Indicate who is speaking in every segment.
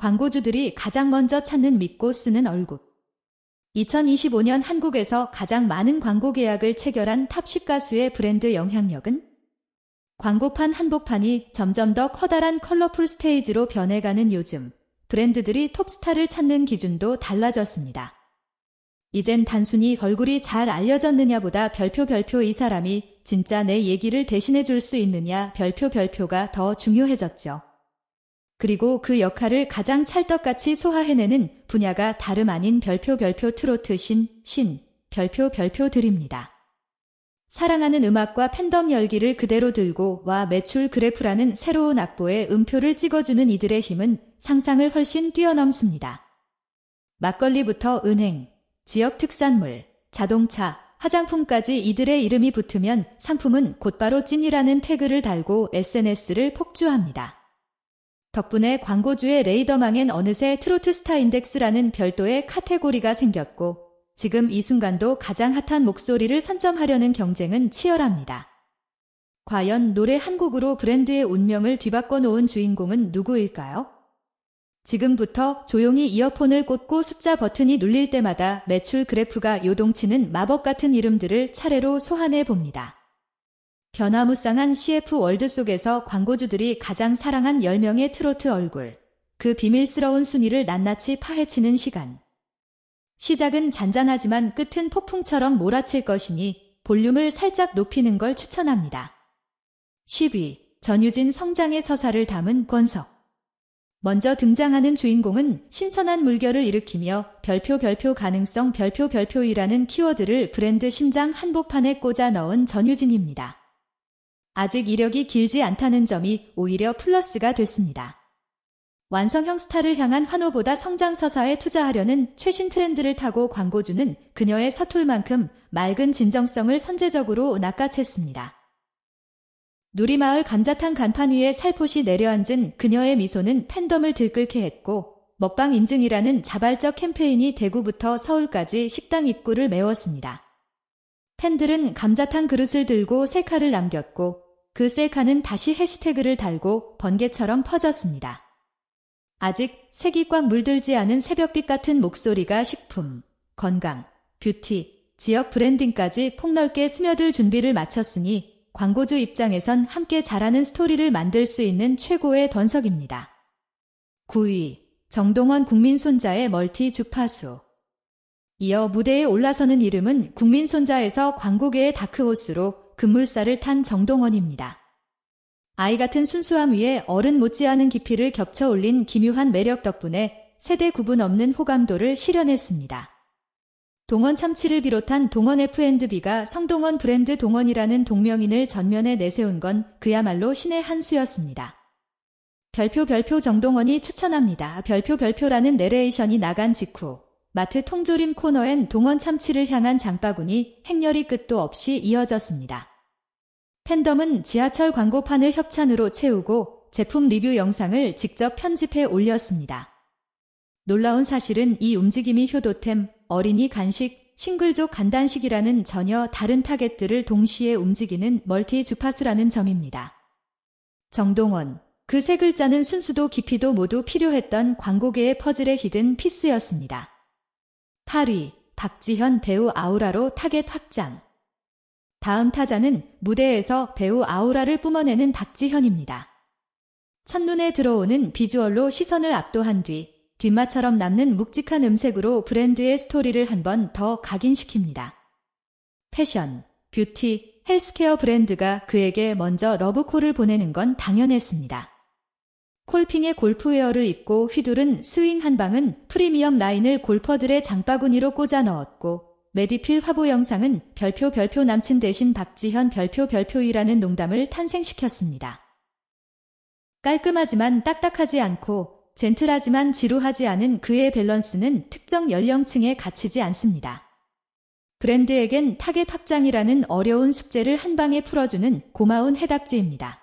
Speaker 1: 광고주들이 가장 먼저 찾는 믿고 쓰는 얼굴. 2025년 한국에서 가장 많은 광고 계약을 체결한 탑10 가수의 브랜드 영향력은 광고판 한복판이 점점 더 커다란 컬러풀 스테이지로 변해가는 요즘 브랜드들이 톱스타를 찾는 기준도 달라졌습니다. 이젠 단순히 얼굴이 잘 알려졌느냐보다 별표 별표 이 사람이 진짜 내 얘기를 대신해 줄 수 있느냐 별표 별표가 더 중요해졌죠. 그리고 그 역할을 가장 찰떡같이 소화해내는 분야가 다름 아닌 별표 별표 트로트 신, 신, 별표 별표들입니다. 사랑하는 음악과 팬덤 열기를 그대로 들고 와 매출 그래프라는 새로운 악보에 음표를 찍어주는 이들의 힘은 상상을 훨씬 뛰어넘습니다. 막걸리부터 은행, 지역 특산물, 자동차, 화장품까지 이들의 이름이 붙으면 상품은 곧바로 찐이라는 태그를 달고 SNS를 폭주합니다. 덕분에 광고주의 레이더망엔 어느새 트로트 스타 인덱스라는 별도의 카테고리가 생겼고 지금 이 순간도 가장 핫한 목소리를 선점하려는 경쟁은 치열합니다. 과연 노래 한 곡으로 브랜드의 운명을 뒤바꿔 놓은 주인공은 누구일까요? 지금부터 조용히 이어폰을 꽂고 숫자 버튼이 눌릴 때마다 매출 그래프가 요동치는 마법 같은 이름들을 차례로 소환해 봅니다. 변화무쌍한 CF 월드 속에서 광고주들이 가장 사랑한 10명의 트로트 얼굴, 그 비밀스러운 순위를 낱낱이 파헤치는 시간. 시작은 잔잔하지만 끝은 폭풍처럼 몰아칠 것이니 볼륨을 살짝 높이는 걸 추천합니다. 10위 전유진 성장의 서사를 담은 권석 먼저 등장하는 주인공은 신선한 물결을 일으키며 별표 별표 가능성 별표 별표이라는 키워드를 브랜드 심장 한복판에 꽂아 넣은 전유진입니다. 아직 이력이 길지 않다는 점이 오히려 플러스가 됐습니다. 완성형 스타를 향한 환호보다 성장 서사에 투자하려는 최신 트렌드를 타고 광고주는 그녀의 서툴 만큼 맑은 진정성을 선제적으로 낚아챘습니다. 누리마을 감자탕 간판 위에 살포시 내려앉은 그녀의 미소는 팬덤을 들끓게 했고 먹방 인증이라는 자발적 캠페인이 대구부터 서울까지 식당 입구를 메웠습니다. 팬들은 감자탕 그릇을 들고 셀카를 남겼고 그 셀카는 다시 해시태그를 달고 번개처럼 퍼졌습니다. 아직 색이 꽉 물들지 않은 새벽빛 같은 목소리가 식품, 건강, 뷰티, 지역 브랜딩까지 폭넓게 스며들 준비를 마쳤으니 광고주 입장에선 함께 잘하는 스토리를 만들 수 있는 최고의 던석입니다. 9위 정동원 국민손자의 멀티 주파수 이어 무대에 올라서는 이름은 국민손자에서 광고계의 다크호스로 급물살을 탄 정동원입니다. 아이 같은 순수함 위에 어른 못지않은 깊이를 겹쳐 올린 기묘한 매력 덕분에 세대 구분 없는 호감도를 실현했습니다. 동원 참치를 비롯한 동원 F&B가 성동원 브랜드 동원이라는 동명인을 전면에 내세운 건 그야말로 신의 한 수였습니다. 별표 별표 정동원이 추천합니다. 별표 별표라는 내레이션이 나간 직후 마트 통조림 코너엔 동원 참치를 향한 장바구니 행렬이 끝도 없이 이어졌습니다. 팬덤은 지하철 광고판을 협찬으로 채우고 제품 리뷰 영상을 직접 편집해 올렸습니다. 놀라운 사실은 이 움직임이 효도템, 어린이 간식, 싱글족 간단식이라는 전혀 다른 타겟들을 동시에 움직이는 멀티 주파수라는 점입니다. 정동원, 그 세 글자는 순수도 깊이도 모두 필요했던 광고계의 퍼즐의 히든 피스였습니다. 8위, 박지현 배우 아우라로 타겟 확장. 다음 타자는 무대에서 배우 아우라를 뿜어내는 박지현입니다. 첫눈에 들어오는 비주얼로 시선을 압도한 뒤 뒷마처럼 남는 묵직한 음색으로 브랜드의 스토리를 한 번 더 각인시킵니다. 패션, 뷰티, 헬스케어 브랜드가 그에게 먼저 러브콜을 보내는 건 당연했습니다. 콜핑의 골프웨어를 입고 휘두른 스윙 한 방은 프리미엄 라인을 골퍼들의 장바구니로 꽂아 넣었고 메디필 화보 영상은 별표 별표 남친 대신 박지현 별표 별표이라는 농담을 탄생시켰습니다. 깔끔하지만 딱딱하지 않고 젠틀하지만 지루하지 않은 그의 밸런스는 특정 연령층에 갇히지 않습니다. 브랜드에겐 타겟 확장이라는 어려운 숙제를 한 방에 풀어주는 고마운 해답지입니다.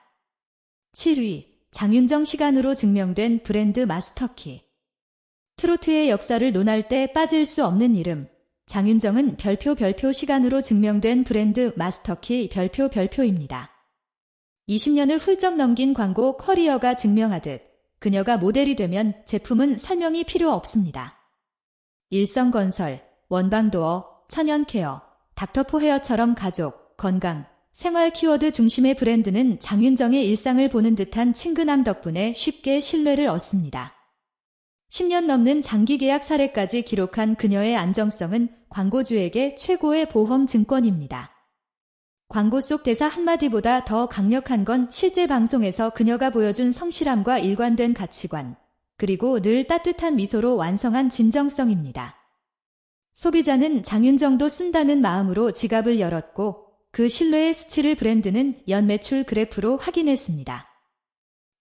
Speaker 1: 7위 장윤정 시간으로 증명된 브랜드 마스터키 트로트의 역사를 논할 때 빠질 수 없는 이름 장윤정은 별표 별표 시간으로 증명된 브랜드 마스터키 별표 별표입니다. 20년을 훌쩍 넘긴 광고 커리어가 증명하듯 그녀가 모델이 되면 제품은 설명이 필요 없습니다. 일성건설, 원방도어, 천연케어, 닥터포 헤어처럼 가족, 건강, 생활 키워드 중심의 브랜드는 장윤정의 일상을 보는 듯한 친근함 덕분에 쉽게 신뢰를 얻습니다. 10년 넘는 장기 계약 사례까지 기록한 그녀의 안정성은 광고주에게 최고의 보험 증권입니다. 광고 속 대사 한마디보다 더 강력한 건 실제 방송에서 그녀가 보여준 성실함과 일관된 가치관, 그리고 늘 따뜻한 미소로 완성한 진정성입니다. 소비자는 장윤정도 쓴다는 마음으로 지갑을 열었고 그 신뢰의 수치를 브랜드는 연 매출 그래프로 확인했습니다.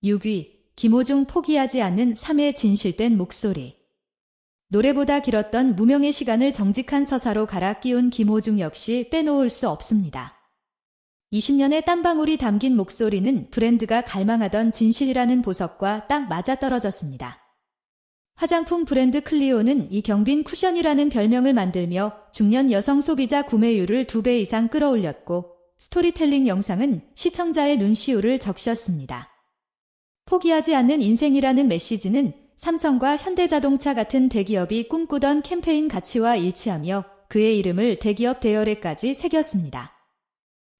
Speaker 1: 6위, 김호중 포기하지 않는 3의 진실된 목소리. 노래보다 길었던 무명의 시간을 정직한 서사로 갈아 끼운 김호중 역시 빼놓을 수 없습니다. 20년의 땀방울이 담긴 목소리는 브랜드가 갈망하던 진실이라는 보석과 딱 맞아떨어졌습니다. 화장품 브랜드 클리오는 이 경빈 쿠션이라는 별명을 만들며 중년 여성 소비자 구매율을 두배 이상 끌어올렸고 스토리텔링 영상은 시청자의 눈시울을 적셨습니다. 포기하지 않는 인생이라는 메시지는 삼성과 현대자동차 같은 대기업이 꿈꾸던 캠페인 가치와 일치하며 그의 이름을 대기업 대열에까지 새겼습니다.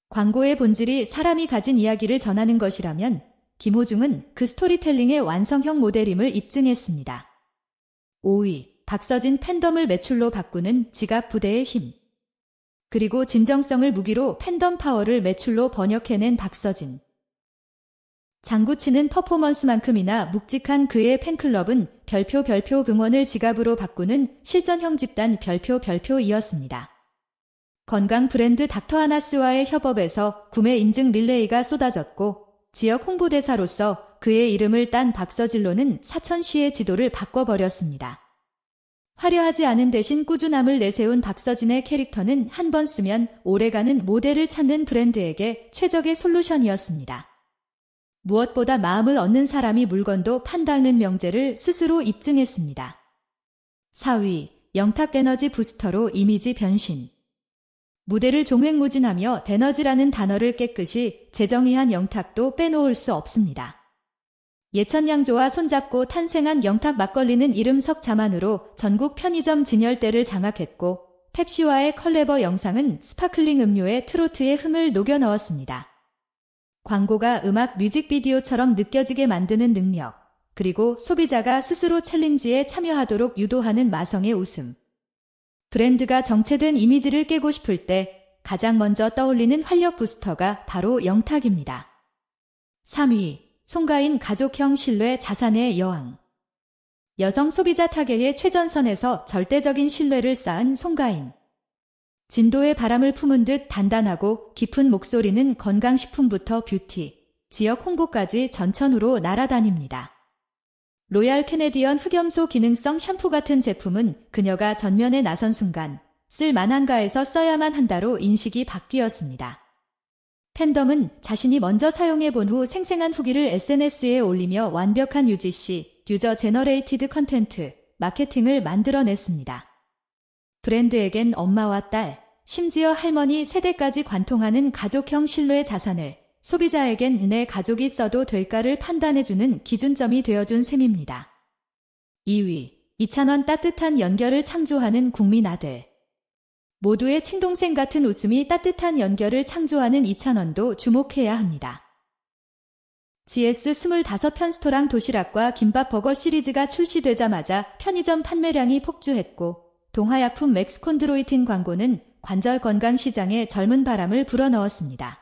Speaker 1: 광고의 본질이 사람이 가진 이야기를 전하는 것이라면 김호중은 그 스토리텔링의 완성형 모델임을 입증했습니다. 5위, 박서진 팬덤을 매출로 바꾸는 지갑 부대의 힘. 그리고 진정성을 무기로 팬덤 파워를 매출로 번역해낸 박서진. 장구치는 퍼포먼스만큼이나 묵직한 그의 팬클럽은 별표 별표 응원을 지갑으로 바꾸는 실전형 집단 별표 별표이었습니다. 건강 브랜드 닥터하나스와의 협업에서 구매 인증 릴레이가 쏟아졌고 지역 홍보대사로서 그의 이름을 딴 박서진로는 사천시의 지도를 바꿔버렸습니다. 화려하지 않은 대신 꾸준함을 내세운 박서진의 캐릭터는 한 번 쓰면 오래가는 모델을 찾는 브랜드에게 최적의 솔루션이었습니다. 무엇보다 마음을 얻는 사람이 물건도 판다는 명제를 스스로 입증했습니다. 4위, 영탁 에너지 부스터로 이미지 변신. 무대를 종횡무진하며 데너지라는 단어를 깨끗이 재정의한 영탁도 빼놓을 수 없습니다. 예천양조와 손잡고 탄생한 영탁 막걸리는 이름 석 자만으로 전국 편의점 진열대를 장악했고 펩시와의 컬래버 영상은 스파클링 음료에 트로트의 흥을 녹여 넣었습니다. 광고가 음악 뮤직비디오처럼 느껴지게 만드는 능력, 그리고 소비자가 스스로 챌린지에 참여하도록 유도하는 마성의 웃음. 브랜드가 정체된 이미지를 깨고 싶을 때 가장 먼저 떠올리는 활력 부스터가 바로 영탁입니다. 3위, 송가인 가족형 신뢰 자산의 여왕. 여성 소비자 타겟의 최전선에서 절대적인 신뢰를 쌓은 송가인. 진도의 바람을 품은 듯 단단하고 깊은 목소리는 건강식품부터 뷰티, 지역 홍보까지 전천후로 날아다닙니다. 로얄 캐네디언 흑염소 기능성 샴푸 같은 제품은 그녀가 전면에 나선 순간 쓸만한가에서 써야만 한다로 인식이 바뀌었습니다. 팬덤은 자신이 먼저 사용해 본 후 생생한 후기를 SNS에 올리며 완벽한 UGC, 유저 제너레이티드 컨텐트, 마케팅을 만들어냈습니다. 브랜드에겐 엄마와 딸, 심지어 할머니 세대까지 관통하는 가족형 신뢰 자산을 소비자에겐 내 가족이 써도 될까를 판단해주는 기준점이 되어준 셈입니다. 2위, 2,000원 따뜻한 연결을 창조하는 국민 아들. 모두의 친동생 같은 웃음이 따뜻한 연결을 창조하는 2,000원도 주목해야 합니다. GS 25편 스토랑 도시락과 김밥 버거 시리즈가 출시되자마자 편의점 판매량이 폭주했고 동화약품 맥스콘드로이틴 광고는 관절 건강 시장에 젊은 바람을 불어넣었습니다.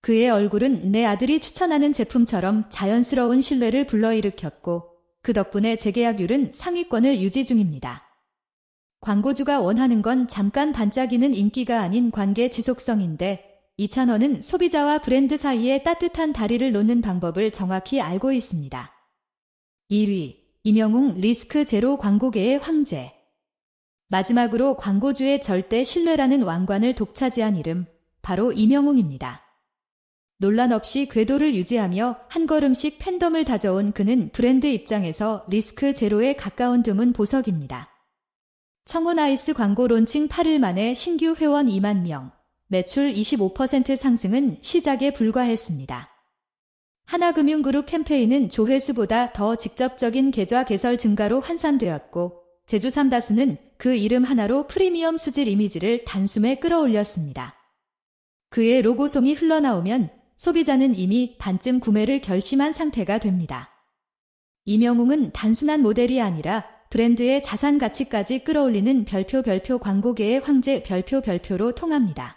Speaker 1: 그의 얼굴은 내 아들이 추천하는 제품처럼 자연스러운 신뢰를 불러일으켰고 그 덕분에 재계약률은 상위권을 유지 중입니다. 광고주가 원하는 건 잠깐 반짝이는 인기가 아닌 관계 지속성인데 이찬원은 소비자와 브랜드 사이에 따뜻한 다리를 놓는 방법을 정확히 알고 있습니다. 1위 이명웅 리스크 제로 광고계의 황제 마지막으로 광고주의 절대 신뢰라는 왕관을 독차지한 이름 바로 이명웅입니다. 논란 없이 궤도를 유지하며 한 걸음씩 팬덤을 다져온 그는 브랜드 입장에서 리스크 제로에 가까운 드문 보석입니다. 청원 아이스 광고 론칭 8일 만에 신규 회원 2만 명, 매출 25% 상승은 시작에 불과했습니다. 하나금융그룹 캠페인은 조회수보다 더 직접적인 계좌 개설 증가로 환산되었고 제주 삼다수는 그 이름 하나로 프리미엄 수질 이미지를 단숨에 끌어올렸습니다. 그의 로고송이 흘러나오면 소비자는 이미 반쯤 구매를 결심한 상태가 됩니다. 이명웅은 단순한 모델이 아니라 브랜드의 자산 가치까지 끌어올리는 별표 별표 광고계의 황제 별표 별표로 통합니다.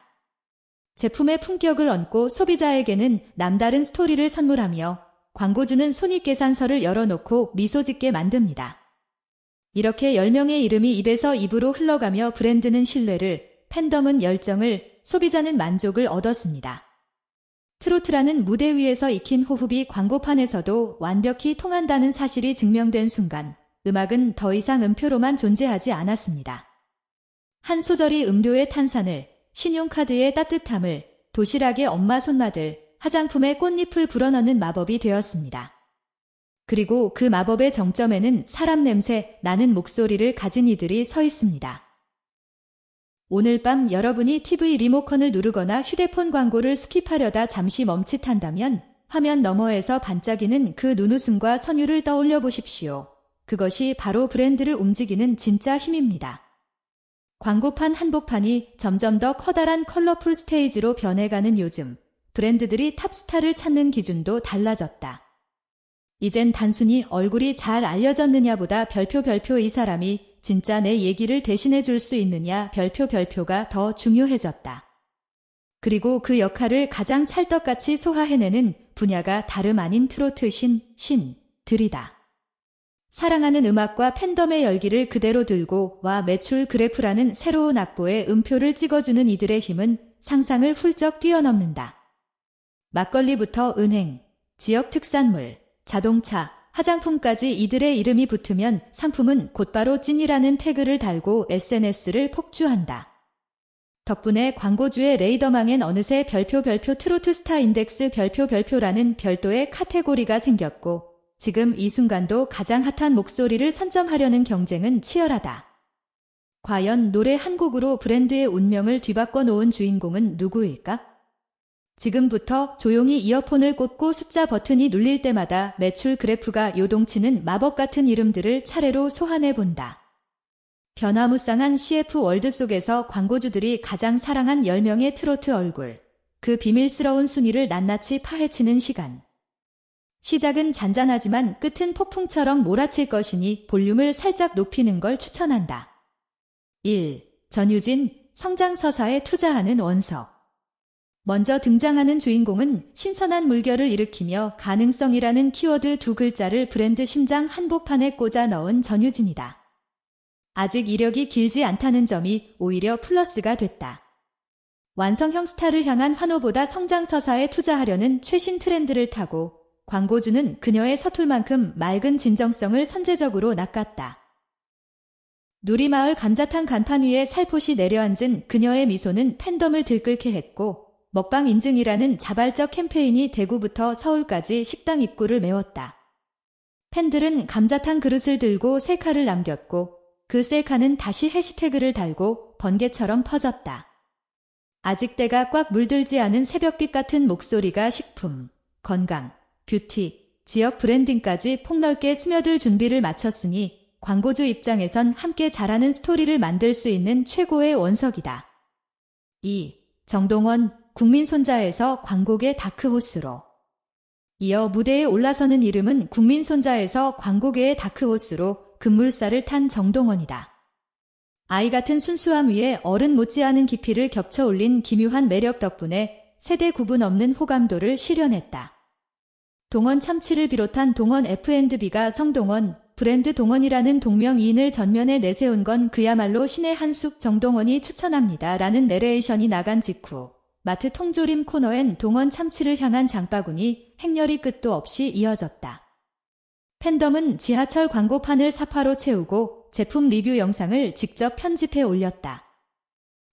Speaker 1: 제품의 품격을 얹고 소비자에게는 남다른 스토리를 선물하며 광고주는 손익계산서를 열어놓고 미소 짓게 만듭니다. 이렇게 10명의 이름이 입에서 입으로 흘러가며 브랜드는 신뢰를, 팬덤은 열정을, 소비자는 만족을 얻었습니다. 트로트라는 무대 위에서 익힌 호흡이 광고판에서도 완벽히 통한다는 사실이 증명된 순간, 음악은 더 이상 음표로만 존재하지 않았습니다. 한 소절이 음료의 탄산을, 신용카드의 따뜻함을, 도시락의 엄마 손맛을, 화장품의 꽃잎을 불어넣는 마법이 되었습니다. 그리고 그 마법의 정점에는 사람 냄새, 나는 목소리를 가진 이들이 서 있습니다. 오늘 밤 여러분이 TV 리모컨을 누르거나 휴대폰 광고를 스킵하려다 잠시 멈칫한다면 화면 너머에서 반짝이는 그 눈웃음과 선율을 떠올려 보십시오. 그것이 바로 브랜드를 움직이는 진짜 힘입니다. 광고판 한복판이 점점 더 커다란 컬러풀 스테이지로 변해가는 요즘 브랜드들이 탑스타를 찾는 기준도 달라졌다. 이젠 단순히 얼굴이 잘 알려졌느냐보다 별표 별표 이 사람이 진짜 내 얘기를 대신해 줄 수 있느냐 별표 별표가 더 중요해졌다. 그리고 그 역할을 가장 찰떡같이 소화해내는 분야가 다름 아닌 트로트 신, 신, 들이다. 사랑하는 음악과 팬덤의 열기를 그대로 들고 와 매출 그래프라는 새로운 악보에 음표를 찍어주는 이들의 힘은 상상을 훌쩍 뛰어넘는다. 막걸리부터 은행, 지역 특산물, 자동차, 화장품까지 이들의 이름이 붙으면 상품은 곧바로 찐이라는 태그를 달고 SNS를 폭주한다. 덕분에 광고주의 레이더망엔 어느새 별표 별표 트로트 스타 인덱스 별표 별표라는 별도의 카테고리가 생겼고 지금 이 순간도 가장 핫한 목소리를 선점하려는 경쟁은 치열하다. 과연 노래 한 곡으로 브랜드의 운명을 뒤바꿔 놓은 주인공은 누구일까? 지금부터 조용히 이어폰을 꽂고 숫자 버튼이 눌릴 때마다 매출 그래프가 요동치는 마법 같은 이름들을 차례로 소환해 본다. 변화무쌍한 CF 월드 속에서 광고주들이 가장 사랑한 10명의 트로트 얼굴. 그 비밀스러운 순위를 낱낱이 파헤치는 시간. 시작은 잔잔하지만 끝은 폭풍처럼 몰아칠 것이니 볼륨을 살짝 높이는 걸 추천한다. 1. 전유진, 성장서사에 투자하는 원석. 먼저 등장하는 주인공은 신선한 물결을 일으키며 가능성이라는 키워드 두 글자를 브랜드 심장 한복판에 꽂아 넣은 전유진이다. 아직 이력이 길지 않다는 점이 오히려 플러스가 됐다. 완성형 스타를 향한 환호보다 성장서사에 투자하려는 최신 트렌드를 타고 광고주는 그녀의 서툴 만큼 맑은 진정성을 선제적으로 낚았다. 누리마을 감자탕 간판 위에 살포시 내려앉은 그녀의 미소는 팬덤을 들끓게 했고 먹방 인증이라는 자발적 캠페인이 대구부터 서울까지 식당 입구를 메웠다. 팬들은 감자탕 그릇을 들고 셀카를 남겼고 그 셀카는 다시 해시태그를 달고 번개처럼 퍼졌다. 아직 때가 꽉 물들지 않은 새벽빛 같은 목소리가 식품, 건강, 뷰티, 지역 브랜딩까지 폭넓게 스며들 준비를 마쳤으니 광고주 입장에선 함께 잘하는 스토리를 만들 수 있는 최고의 원석이다. 2. 정동원, 국민 손자에서 광고계 다크호스로 이어 무대에 올라서는 이름은 국민 손자에서 광고계의 다크호스로 급물살을 탄 정동원이다. 아이 같은 순수함 위에 어른 못지않은 깊이를 겹쳐 올린 기묘한 매력 덕분에 세대 구분 없는 호감도를 실현했다. 동원 참치를 비롯한 동원 F&B가 성동원, 브랜드 동원이라는 동명이인을 전면에 내세운 건 그야말로 신의 한숙 정동원이 추천합니다. 라는 내레이션이 나간 직후 마트 통조림 코너엔 동원 참치를 향한 장바구니 행렬이 끝도 없이 이어졌다. 팬덤은 지하철 광고판을 사파로 채우고 제품 리뷰 영상을 직접 편집해 올렸다.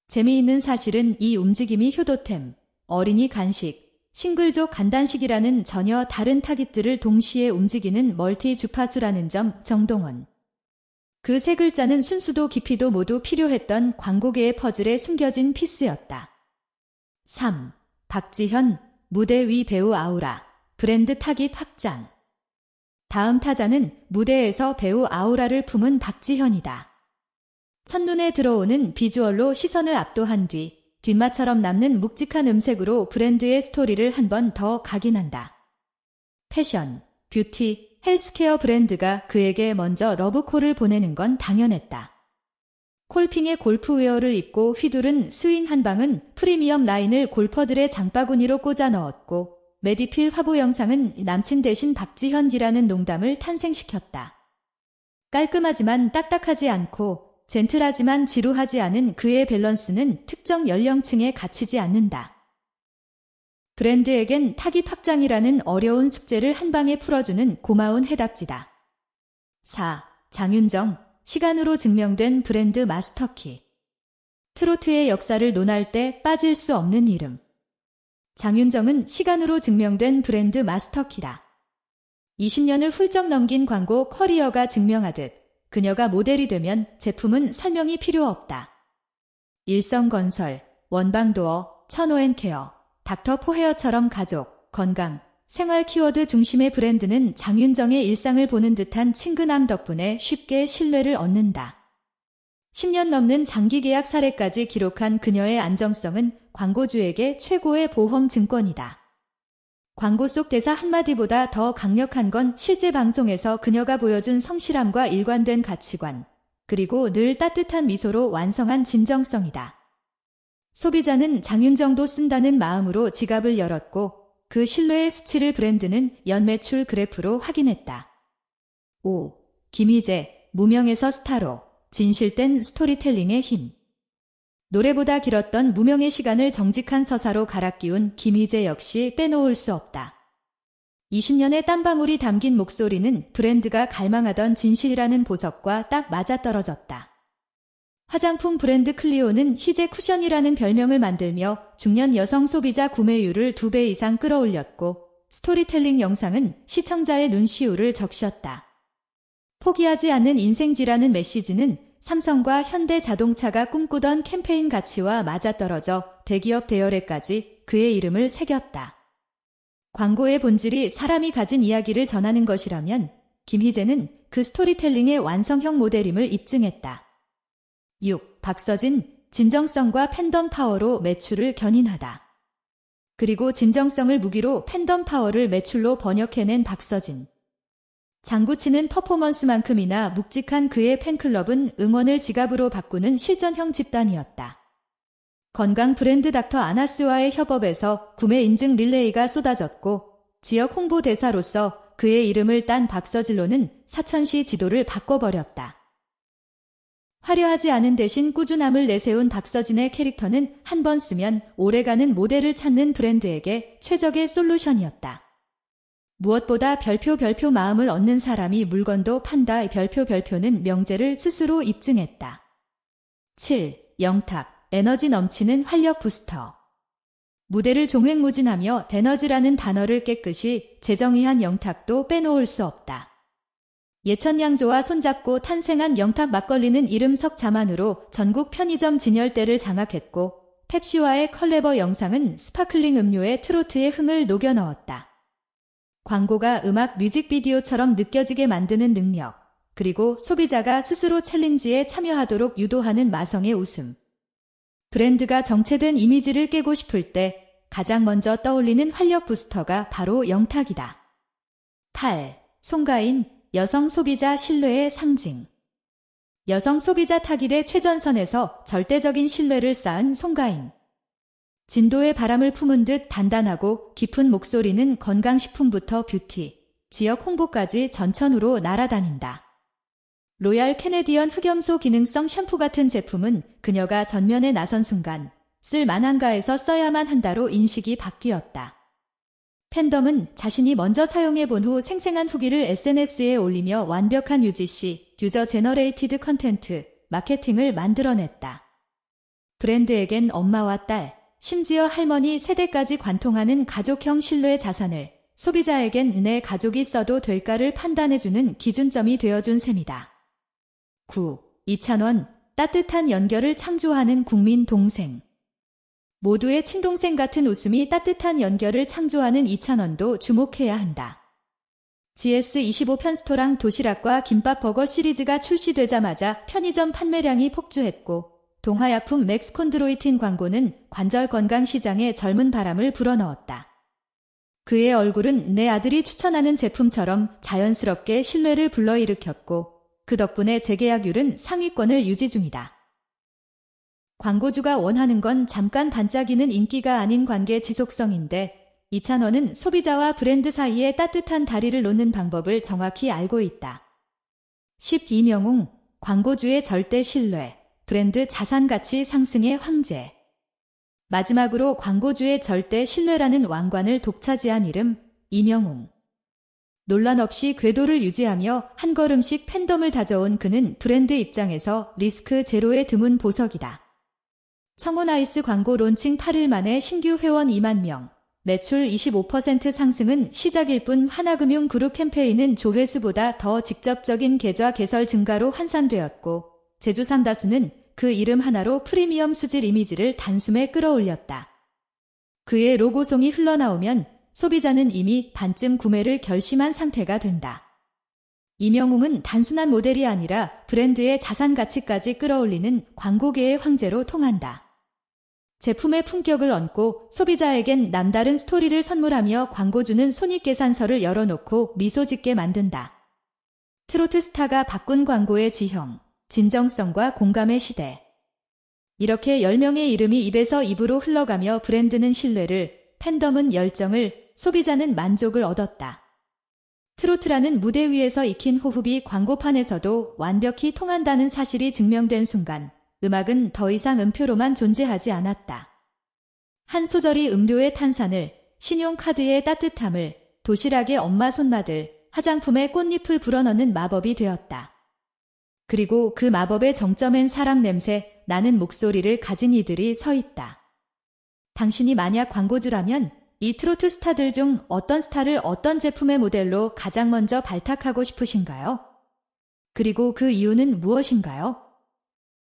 Speaker 1: 재미있는 사실은 이 움직임이 효도템, 어린이 간식, 싱글족 간단식이라는 전혀 다른 타깃들을 동시에 움직이는 멀티 주파수라는 점 정동원. 그 세 글자는 순수도 깊이도 모두 필요했던 광고계의 퍼즐에 숨겨진 피스였다. 3. 박지현, 무대 위 배우 아우라, 브랜드 타깃 확장. 다음 타자는 무대에서 배우 아우라를 품은 박지현이다. 첫눈에 들어오는 비주얼로 시선을 압도한 뒤 뒷맛처럼 남는 묵직한 음색으로 브랜드의 스토리를 한 번 더 각인한다. 패션, 뷰티, 헬스케어 브랜드가 그에게 먼저 러브콜을 보내는 건 당연했다. 콜핑의 골프웨어를 입고 휘두른 스윙 한 방은 프리미엄 라인을 골퍼들의 장바구니로 꽂아 넣었고 메디필 화보 영상은 남친 대신 박지현이라는 농담을 탄생시켰다. 깔끔하지만 딱딱하지 않고 젠틀하지만 지루하지 않은 그의 밸런스는 특정 연령층에 갇히지 않는다. 브랜드에겐 타깃 확장이라는 어려운 숙제를 한 방에 풀어주는 고마운 해답지다. 4. 장윤정, 시간으로 증명된 브랜드 마스터키. 트로트의 역사를 논할 때 빠질 수 없는 이름. 장윤정은 시간으로 증명된 브랜드 마스터키다. 20년을 훌쩍 넘긴 광고 커리어가 증명하듯 그녀가 모델이 되면 제품은 설명이 필요 없다. 일성건설, 원방도어, 천호앤케어, 닥터포헤어처럼 가족, 건강, 생활 키워드 중심의 브랜드는 장윤정의 일상을 보는 듯한 친근함 덕분에 쉽게 신뢰를 얻는다. 10년 넘는 장기 계약 사례까지 기록한 그녀의 안정성은 광고주에게 최고의 보험 증권이다. 광고 속 대사 한마디보다 더 강력한 건 실제 방송에서 그녀가 보여준 성실함과 일관된 가치관, 그리고 늘 따뜻한 미소로 완성한 진정성이다. 소비자는 장윤정도 쓴다는 마음으로 지갑을 열었고 그 신뢰의 수치를 브랜드는 연매출 그래프로 확인했다. 5. 김희재, 무명에서 스타로, 진실된 스토리텔링의 힘. 노래보다 길었던 무명의 시간을 정직한 서사로 갈아 끼운 김희재 역시 빼놓을 수 없다. 20년의 땀방울이 담긴 목소리는 브랜드가 갈망하던 진실이라는 보석과 딱 맞아떨어졌다. 화장품 브랜드 클리오는 희재 쿠션이라는 별명을 만들며 중년 여성 소비자 구매율을 두배 이상 끌어올렸고 스토리텔링 영상은 시청자의 눈시울을 적셨다. 포기하지 않는 인생지라는 메시지는 삼성과 현대 자동차가 꿈꾸던 캠페인 가치와 맞아떨어져 대기업 대열에까지 그의 이름을 새겼다. 광고의 본질이 사람이 가진 이야기를 전하는 것이라면 김희재는 그 스토리텔링의 완성형 모델임을 입증했다. 6. 박서진, 진정성과 팬덤 파워로 매출을 견인하다. 그리고 진정성을 무기로 팬덤 파워를 매출로 번역해낸 박서진. 장구치는 퍼포먼스만큼이나 묵직한 그의 팬클럽은 응원을 지갑으로 바꾸는 실전형 집단이었다. 건강 브랜드 닥터 아나스와의 협업에서 구매 인증 릴레이가 쏟아졌고 지역 홍보 대사로서 그의 이름을 딴 박서진로는 사천시 지도를 바꿔버렸다. 화려하지 않은 대신 꾸준함을 내세운 박서진의 캐릭터는 한 번 쓰면 오래가는 모델을 찾는 브랜드에게 최적의 솔루션이었다. 무엇보다 별표 별표 마음을 얻는 사람이 물건도 판다 별표 별표는 명제를 스스로 입증했다. 7. 영탁, 에너지 넘치는 활력 부스터. 무대를 종횡무진하며 대너지라는 단어를 깨끗이 재정의한 영탁도 빼놓을 수 없다. 예천양조와 손잡고 탄생한 영탁 막걸리는 이름 석 자만으로 전국 편의점 진열대를 장악했고 펩시와의 컬레버 영상은 스파클링 음료에 트로트의 흥을 녹여 넣었다. 광고가 음악 뮤직비디오처럼 느껴지게 만드는 능력, 그리고 소비자가 스스로 챌린지에 참여하도록 유도하는 마성의 웃음. 브랜드가 정체된 이미지를 깨고 싶을 때 가장 먼저 떠올리는 활력 부스터가 바로 영탁이다. 8. 송가인, 여성 소비자 신뢰의 상징. 여성 소비자 타깃의 최전선에서 절대적인 신뢰를 쌓은 송가인. 진도의 바람을 품은 듯 단단하고 깊은 목소리는 건강식품부터 뷰티, 지역 홍보까지 전천후로 날아다닌다. 로얄 캐네디언 흑염소 기능성 샴푸 같은 제품은 그녀가 전면에 나선 순간 쓸만한가에서 써야만 한다로 인식이 바뀌었다. 팬덤은 자신이 먼저 사용해 본 후 생생한 후기를 SNS에 올리며 완벽한 UGC, 유저 제너레이티드 컨텐트, 마케팅을 만들어냈다. 브랜드에겐 엄마와 딸, 심지어 할머니 세대까지 관통하는 가족형 신뢰 자산을 소비자에겐 내 가족이 써도 될까를 판단해주는 기준점이 되어준 셈이다. 9. 이찬원, 따뜻한 연결을 창조하는 국민 동생. 모두의 친동생 같은 웃음이 따뜻한 연결을 창조하는 이찬원도 주목해야 한다. GS25 편스토랑 도시락과 김밥 버거 시리즈가 출시되자마자 편의점 판매량이 폭주했고 동화약품 맥스콘드로이틴 광고는 관절 건강 시장에 젊은 바람을 불어넣었다. 그의 얼굴은 내 아들이 추천하는 제품처럼 자연스럽게 신뢰를 불러일으켰고 그 덕분에 재계약률은 상위권을 유지 중이다. 광고주가 원하는 건 잠깐 반짝이는 인기가 아닌 관계 지속성인데 이찬원은 소비자와 브랜드 사이에 따뜻한 다리를 놓는 방법을 정확히 알고 있다. 12명웅 광고주의 절대 신뢰 브랜드 자산 가치 상승의 황제. 마지막으로 광고주의 절대 신뢰라는 왕관을 독차지한 이름 이명웅. 논란 없이 궤도를 유지하며 한 걸음씩 팬덤을 다져온 그는 브랜드 입장에서 리스크 제로의 드문 보석이다. 청혼아이스 광고 론칭 8일 만에 신규 회원 2만 명, 매출 25% 상승은 시작일 뿐 하나금융 그룹 캠페인은 조회수보다 더 직접적인 계좌 개설 증가로 환산되었고 제주 삼다수는 그 이름 하나로 프리미엄 수질 이미지를 단숨에 끌어올렸다. 그의 로고송이 흘러나오면 소비자는 이미 반쯤 구매를 결심한 상태가 된다. 이명웅은 단순한 모델이 아니라 브랜드의 자산 가치까지 끌어올리는 광고계의 황제로 통한다. 제품의 품격을 얹고 소비자에겐 남다른 스토리를 선물하며 광고주는 손익계산서를 열어놓고 미소 짓게 만든다. 트로트 스타가 바꾼 광고의 지형, 진정성과 공감의 시대. 이렇게 10명의 이름이 입에서 입으로 흘러가며 브랜드는 신뢰를, 팬덤은 열정을, 소비자는 만족을 얻었다. 트로트라는 무대 위에서 익힌 호흡이 광고판에서도 완벽히 통한다는 사실이 증명된 순간, 음악은 더 이상 음표로만 존재하지 않았다. 한 소절이 음료의 탄산을, 신용카드의 따뜻함을, 도시락의 엄마 손맛을, 화장품의 꽃잎을 불어넣는 마법이 되었다. 그리고 그 마법의 정점엔 사람 냄새, 나는 목소리를 가진 이들이 서 있다. 당신이 만약 광고주라면 이 트로트 스타들 중 어떤 스타를 어떤 제품의 모델로 가장 먼저 발탁하고 싶으신가요? 그리고 그 이유는 무엇인가요?